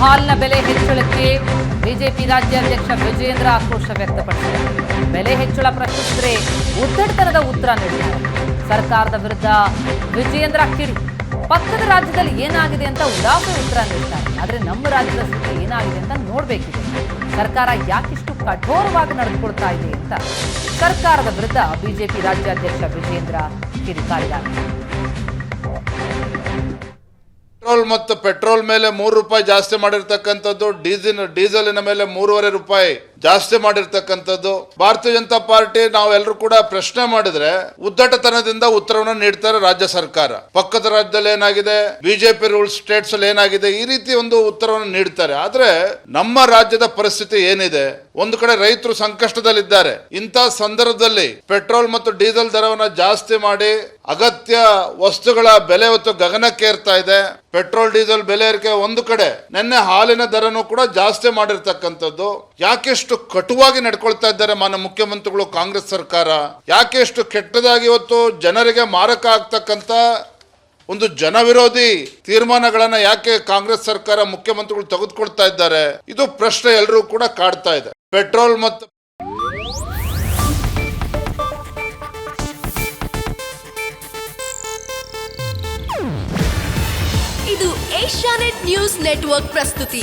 ಹಾಲಿನ ಬೆಲೆ ಹೆಚ್ಚಳಕ್ಕೆ ಬಿಜೆಪಿ ರಾಜ್ಯಾಧ್ಯಕ್ಷ ವಿಜೇಂದ್ರ ಆಕ್ರೋಶ ವ್ಯಕ್ತಪಡಿಸಿದರು ಬೆಲೆ ಹೆಚ್ಚಳ ಪ್ರಶ್ನಿಸಿದರೆ ಉದ್ದಡತನದ ಉತ್ತರ ನೀಡಿದ್ದಾರೆ. ಸರ್ಕಾರದ ವಿರುದ್ಧ ವಿಜೇಂದ್ರ ಕಿಡಿ. ಪಕ್ಕದ ರಾಜ್ಯದಲ್ಲಿ ಏನಾಗಿದೆ ಅಂತ ಉದಾಹರಣೆ ಉತ್ತರ ನೀಡ್ತಾರೆ. ಆದರೆ ನಮ್ಮ ರಾಜ್ಯದ ಸ್ಥಿತಿ ಏನಾಗಿದೆ ಅಂತ ನೋಡಬೇಕಿದೆ. ಸರ್ಕಾರ ಯಾಕಿಷ್ಟು ಕಠೋರವಾಗಿ ನಡೆದುಕೊಳ್ತಾ ಇದೆ ಅಂತ ಸರ್ಕಾರದ ವಿರುದ್ಧ ಬಿಜೆಪಿ ರಾಜ್ಯಾಧ್ಯಕ್ಷ ವಿಜೇಂದ್ರ ಕಿಡಿಕಾರಿದ್ದಾರೆ ಪೆಟ್ರೋಲ್ ಮತ್ತು ಪೆಟ್ರೋಲ್ ಮೇಲೆ ಮೂರು ರೂಪಾಯಿ ಜಾಸ್ತಿ ಮಾಡಿರ್ತಕ್ಕಂಥದ್ದು ಡೀಸೆಲ್ ಡೀಸೆಲಿನ ಮೇಲೆ ಮೂರುವರೆ ರೂಪಾಯಿ. ಜಾಸ್ತಿ ಮಾಡಿರ್ತಕ್ಕಂಥದ್ದು. ಭಾರತೀಯ ಜನತಾ ಪಾರ್ಟಿ ನಾವೆಲ್ಲರೂ ಕೂಡ ಪ್ರಶ್ನೆ ಮಾಡಿದ್ರೆ ಉದ್ದಟತನದಿಂದ ಉತ್ತರವನ್ನು ನೀಡ್ತಾರೆ ರಾಜ್ಯ ಸರ್ಕಾರ. ಪಕ್ಕದ ರಾಜ್ಯದಲ್ಲಿ ಏನಾಗಿದೆ? ಬಿಜೆಪಿ ರೂಲ್ ಸ್ಟೇಟ್ಸ್ ಅಲ್ಲಿ ಏನಾಗಿದೆ? ಈ ರೀತಿ ಒಂದು ಉತ್ತರವನ್ನು ನೀಡ್ತಾರೆ. ಆದ್ರೆ ನಮ್ಮ ರಾಜ್ಯದ ಪರಿಸ್ಥಿತಿ ಏನಿದೆ? ಒಂದು ಕಡೆ ರೈತರು ಸಂಕಷ್ಟದಲ್ಲಿದ್ದಾರೆ. ಇಂಥ ಸಂದರ್ಭದಲ್ಲಿ ಪೆಟ್ರೋಲ್ ಮತ್ತು ಡೀಸೆಲ್ ದರವನ್ನ ಜಾಸ್ತಿ ಮಾಡಿ ಅಗತ್ಯ ವಸ್ತುಗಳ ಬೆಲೆ ಹೊತ್ತು ಗಗನಕ್ಕೇರ್ತಾ ಇದೆ. ಪೆಟ್ರೋಲ್, ಡೀಸೆಲ್ ಬೆಲೆ ಏರಿಕೆ ಒಂದು ಕಡೆ. ನಿನ್ನೆ ಹಾಲಿನ ದರನೂ ಕೂಡ ಜಾಸ್ತಿ ಮಾಡಿರ್ತಕ್ಕಂಥದ್ದು. ಯಾಕೆಷ್ಟು ಕಟುವಾಗಿ ನಡ್ಕೊಳ್ತಾ ಇದ್ದಾರೆ ಮಾನ್ಯ ಮುಖ್ಯಮಂತ್ರಿಗಳು ಕಾಂಗ್ರೆಸ್ ಸರ್ಕಾರ. ಯಾಕೆ ಎಷ್ಟು ಕೆಟ್ಟದಾಗಿ ಇವತ್ತು ಜನರಿಗೆ ಮಾರಕ ಆಗ್ತಕ್ಕಂಥ ಒಂದು ಜನವಿರೋಧಿ ತೀರ್ಮಾನಗಳನ್ನ ಯಾಕೆ ಕಾಂಗ್ರೆಸ್ ಸರ್ಕಾರ ಮುಖ್ಯಮಂತ್ರಿಗಳು ತೆಗೆದುಕೊಳ್ತಾ ಇದ್ದಾರೆ. ಇದು ಪ್ರಶ್ನೆ ಎಲ್ಲರೂ ಕೂಡ ಕಾಡ್ತಾ ಇದೆ. ಪೆಟ್ರೋಲ್ ಮತ್ತು ಇದು ಏಷ್ಯಾನೆಟ್ ನ್ಯೂಸ್ ನೆಟ್ವರ್ಕ್ ಪ್ರಸ್ತುತಿ.